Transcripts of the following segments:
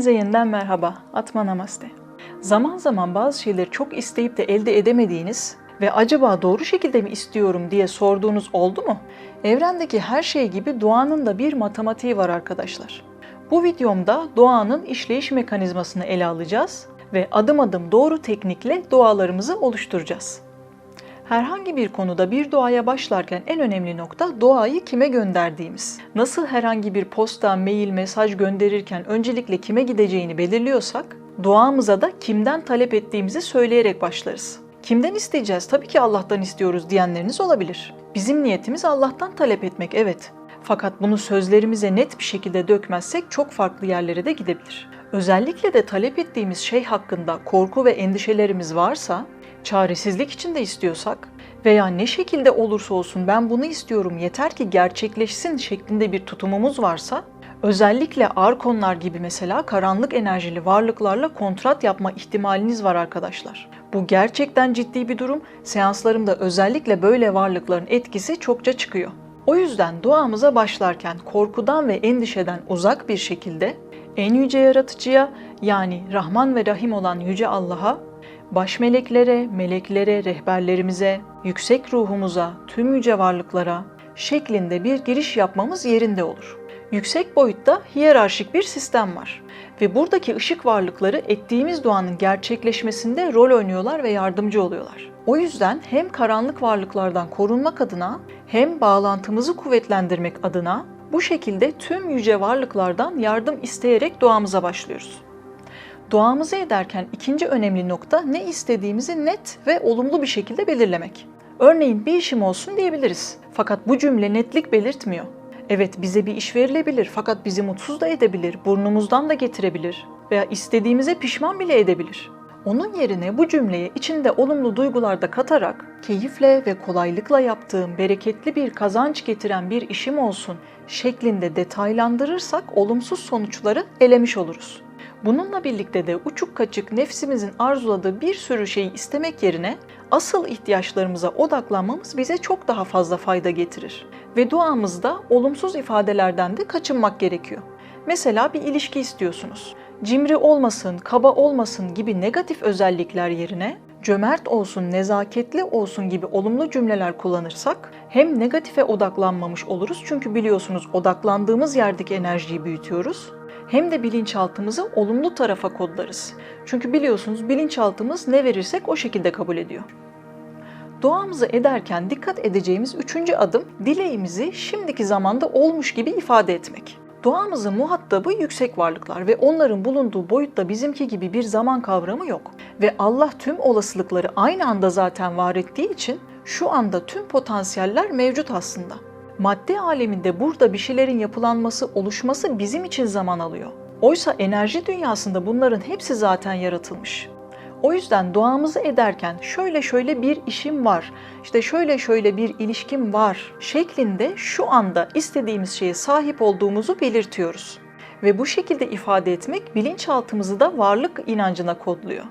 Hepinize yeniden merhaba. Atma Namaste. Zaman zaman bazı şeyleri çok isteyip de elde edemediğiniz ve acaba doğru şekilde mi istiyorum diye sorduğunuz oldu mu? Evrendeki her şey gibi duanın da bir matematiği var arkadaşlar. Bu videomda duanın işleyiş mekanizmasını ele alacağız ve adım adım doğru teknikle dualarımızı oluşturacağız. Herhangi bir konuda bir duaya başlarken en önemli nokta duayı kime gönderdiğimiz. Nasıl herhangi bir posta, mail, mesaj gönderirken öncelikle kime gideceğini belirliyorsak, duamıza da kimden talep ettiğimizi söyleyerek başlarız. Kimden isteyeceğiz? Tabii ki Allah'tan istiyoruz diyenleriniz olabilir. Bizim niyetimiz Allah'tan talep etmek evet. Fakat bunu sözlerimize net bir şekilde dökmezsek çok farklı yerlere de gidebilir. Özellikle de talep ettiğimiz şey hakkında korku ve endişelerimiz varsa çaresizlik içinde istiyorsak veya ne şekilde olursa olsun ben bunu istiyorum yeter ki gerçekleşsin şeklinde bir tutumumuz varsa özellikle arkonlar gibi mesela karanlık enerjili varlıklarla kontrat yapma ihtimaliniz var arkadaşlar. Bu gerçekten ciddi bir durum. Seanslarımda özellikle böyle varlıkların etkisi çokça çıkıyor. O yüzden duamıza başlarken korkudan ve endişeden uzak bir şekilde en yüce yaratıcıya yani Rahman ve Rahim olan yüce Allah'a baş meleklere, meleklere, rehberlerimize, yüksek ruhumuza, tüm yüce varlıklara şeklinde bir giriş yapmamız yerinde olur. Yüksek boyutta hiyerarşik bir sistem var ve buradaki ışık varlıkları ettiğimiz duanın gerçekleşmesinde rol oynuyorlar ve yardımcı oluyorlar. O yüzden hem karanlık varlıklardan korunmak adına hem bağlantımızı kuvvetlendirmek adına bu şekilde tüm yüce varlıklardan yardım isteyerek duamıza başlıyoruz. Duamızı ederken ikinci önemli nokta ne istediğimizi net ve olumlu bir şekilde belirlemek. Örneğin bir işim olsun diyebiliriz. Fakat bu cümle netlik belirtmiyor. Evet bize bir iş verilebilir fakat bizi mutsuz da edebilir, burnumuzdan da getirebilir veya istediğimize pişman bile edebilir. Onun yerine bu cümleye içinde olumlu duygular da katarak keyifle ve kolaylıkla yaptığım bereketli bir kazanç getiren bir işim olsun şeklinde detaylandırırsak olumsuz sonuçları elemiş oluruz. Bununla birlikte de uçuk kaçık nefsimizin arzuladığı bir sürü şeyi istemek yerine asıl ihtiyaçlarımıza odaklanmamız bize çok daha fazla fayda getirir. Ve duamızda olumsuz ifadelerden de kaçınmak gerekiyor. Mesela bir ilişki istiyorsunuz. Cimri olmasın, kaba olmasın gibi negatif özellikler yerine cömert olsun, nezaketli olsun gibi olumlu cümleler kullanırsak hem negatife odaklanmamış oluruz çünkü biliyorsunuz odaklandığımız yerdeki enerjiyi büyütüyoruz hem de bilinçaltımızı olumlu tarafa kodlarız. Çünkü biliyorsunuz bilinçaltımız ne verirsek o şekilde kabul ediyor. Duamızı ederken dikkat edeceğimiz üçüncü adım dileğimizi şimdiki zamanda olmuş gibi ifade etmek. Duamızın muhatabı yüksek varlıklar ve onların bulunduğu boyutta bizimki gibi bir zaman kavramı yok. Ve Allah tüm olasılıkları aynı anda zaten var ettiği için şu anda tüm potansiyeller mevcut aslında. Madde aleminde burada bir şeylerin yapılanması, oluşması bizim için zaman alıyor. Oysa enerji dünyasında bunların hepsi zaten yaratılmış. O yüzden duamızı ederken şöyle şöyle bir işim var, işte şöyle şöyle bir ilişkim var şeklinde şu anda istediğimiz şeye sahip olduğumuzu belirtiyoruz. Ve bu şekilde ifade etmek bilinçaltımızı da varlık inancına kodluyor.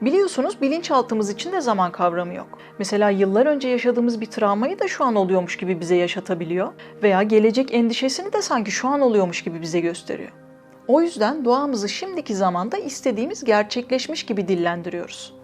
Biliyorsunuz bilinçaltımız için de zaman kavramı yok. Mesela yıllar önce yaşadığımız bir travmayı da şu an oluyormuş gibi bize yaşatabiliyor veya gelecek endişesini de sanki şu an oluyormuş gibi bize gösteriyor. O yüzden duamızı şimdiki zamanda istediğimiz gerçekleşmiş gibi dillendiriyoruz.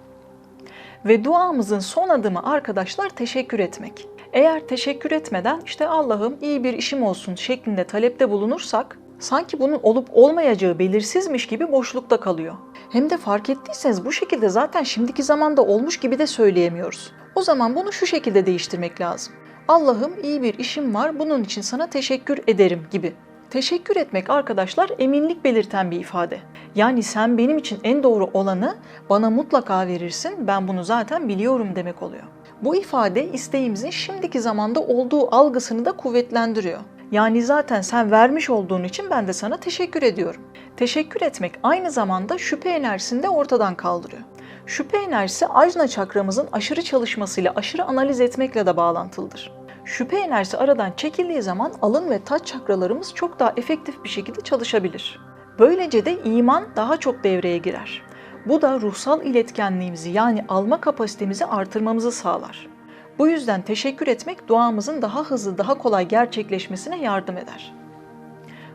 Ve duamızın son adımı arkadaşlar teşekkür etmek. Eğer teşekkür etmeden işte Allah'ım iyi bir işim olsun şeklinde talepte bulunursak sanki bunun olup olmayacağı belirsizmiş gibi boşlukta kalıyor. Hem de fark ettiyseniz bu şekilde zaten şimdiki zamanda olmuş gibi de söyleyemiyoruz. O zaman bunu şu şekilde değiştirmek lazım. Allah'ım iyi bir işim var bunun için sana teşekkür ederim gibi. Teşekkür etmek arkadaşlar eminlik belirten bir ifade. Yani sen benim için en doğru olanı bana mutlaka verirsin ben bunu zaten biliyorum demek oluyor. Bu ifade isteğimizin şimdiki zamanda olduğu algısını da kuvvetlendiriyor. Yani zaten sen vermiş olduğun için ben de sana teşekkür ediyorum. Teşekkür etmek aynı zamanda şüphe enerjisini de ortadan kaldırıyor. Şüphe enerjisi ajna çakramızın aşırı çalışmasıyla aşırı analiz etmekle de bağlantılıdır. Şüphe enerjisi aradan çekildiği zaman alın ve taç çakralarımız çok daha efektif bir şekilde çalışabilir. Böylece de iman daha çok devreye girer. Bu da ruhsal iletkenliğimizi yani alma kapasitemizi artırmamızı sağlar. Bu yüzden teşekkür etmek duamızın daha hızlı, daha kolay gerçekleşmesine yardım eder.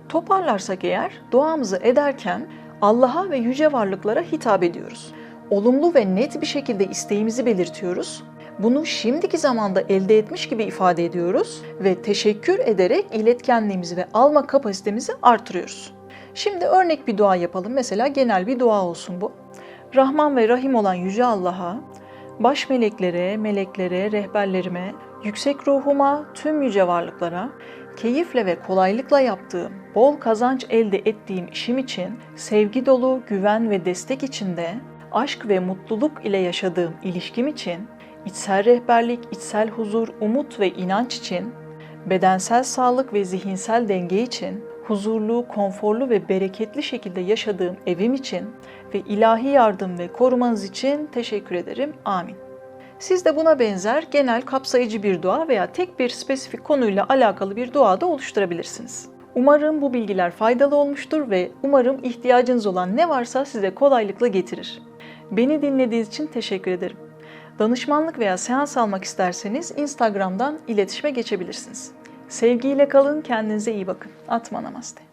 Toparlarsak eğer duamızı ederken Allah'a ve yüce varlıklara hitap ediyoruz. Olumlu ve net bir şekilde isteğimizi belirtiyoruz. Bunu şimdiki zamanda elde etmiş gibi ifade ediyoruz ve teşekkür ederek iletkenliğimizi ve alma kapasitemizi artırıyoruz. Şimdi örnek bir dua yapalım. Mesela genel bir dua olsun bu. Rahman ve Rahim olan Yüce Allah'a, baş meleklere, meleklere, rehberlerime, yüksek ruhuma, tüm yüce varlıklara, keyifle ve kolaylıkla yaptığım, bol kazanç elde ettiğim işim için, sevgi dolu, güven ve destek içinde, aşk ve mutluluk ile yaşadığım ilişkim için, içsel rehberlik, içsel huzur, umut ve inanç için, bedensel sağlık ve zihinsel denge için, huzurlu, konforlu ve bereketli şekilde yaşadığım evim için ve ilahi yardım ve korumanız için teşekkür ederim. Amin. Siz de buna benzer genel kapsayıcı bir dua veya tek bir spesifik konuyla alakalı bir dua da oluşturabilirsiniz. Umarım bu bilgiler faydalı olmuştur ve umarım ihtiyacınız olan ne varsa size kolaylıkla getirir. Beni dinlediğiniz için teşekkür ederim. Danışmanlık veya seans almak isterseniz Instagram'dan iletişime geçebilirsiniz. Sevgiyle kalın, kendinize iyi bakın. Atma Namaste.